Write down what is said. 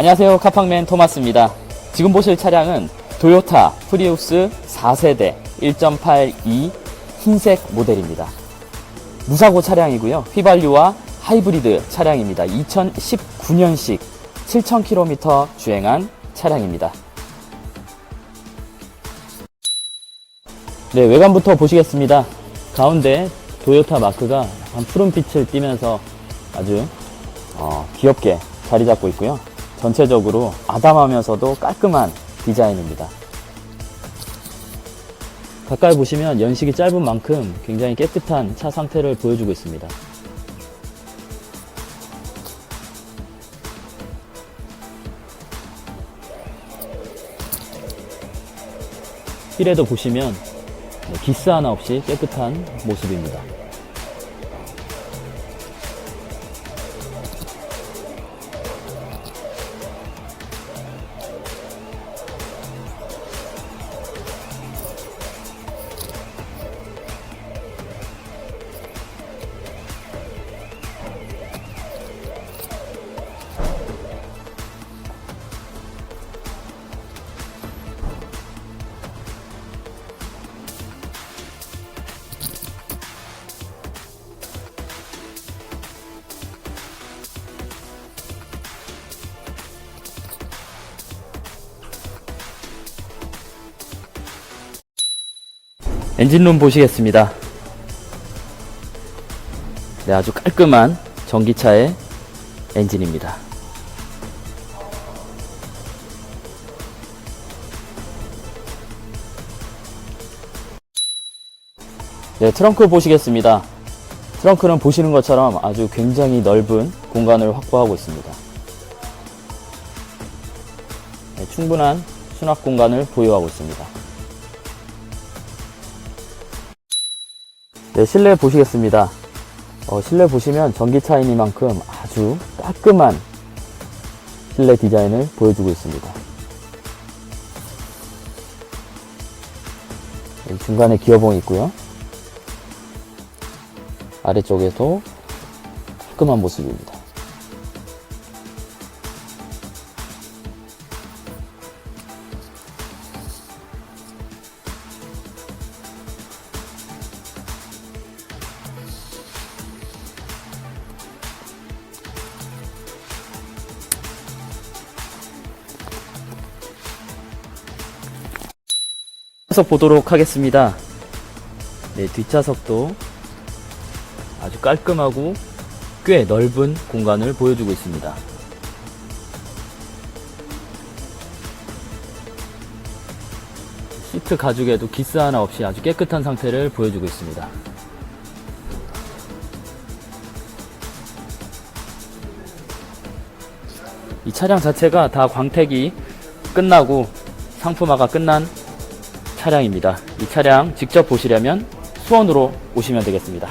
안녕하세요. 카팡맨 토마스입니다. 지금 보실 차량은 도요타 프리우스 4세대 1.82 흰색 모델입니다. 무사고 차량이고요. 휘발유와 하이브리드 차량입니다. 2019년식 7,000km 주행한 차량입니다. 네, 외관부터 보시겠습니다. 가운데 도요타 마크가 한 푸른빛을 띠면서 아주 어, 귀엽게 자리 잡고 있고요. 전체적으로 아담하면서도 깔끔한 디자인입니다. 가까이 보시면 연식이 짧은 만큼 굉장히 깨끗한 차 상태를 보여주고 있습니다. 휠에도 보시면 네, 기스 하나 없이 깨끗한 모습입니다. 엔진룸 보시겠습니다. 네, 아주 깔끔한 전기차의 엔진입니다. 네, 트렁크 보시겠습니다. 트렁크는 보시는 것처럼 아주 굉장히 넓은 공간을 확보하고 있습니다. 네, 충분한 수납 공간을 보유하고 있습니다. 네, 실내 보시겠습니다. 어, 실내 보시면 전기차이니만큼 아주 깔끔한 실내 디자인을 보여주고 있습니다. 중간에 기어봉이 있고요. 아래쪽에도 깔끔한 모습입니다. 뒷좌석 보도록 하겠습니다. 네, 뒷좌석도 아주 깔끔하고 꽤 넓은 공간을 보여주고 있습니다. 시트 가죽에도 기스 하나 없이 아주 깨끗한 상태를 보여주고 있습니다. 이 차량 자체가 다 광택이 끝나고 상품화가 끝난 차량입니다. 이 차량 직접 보시려면 수원으로 오시면 되겠습니다.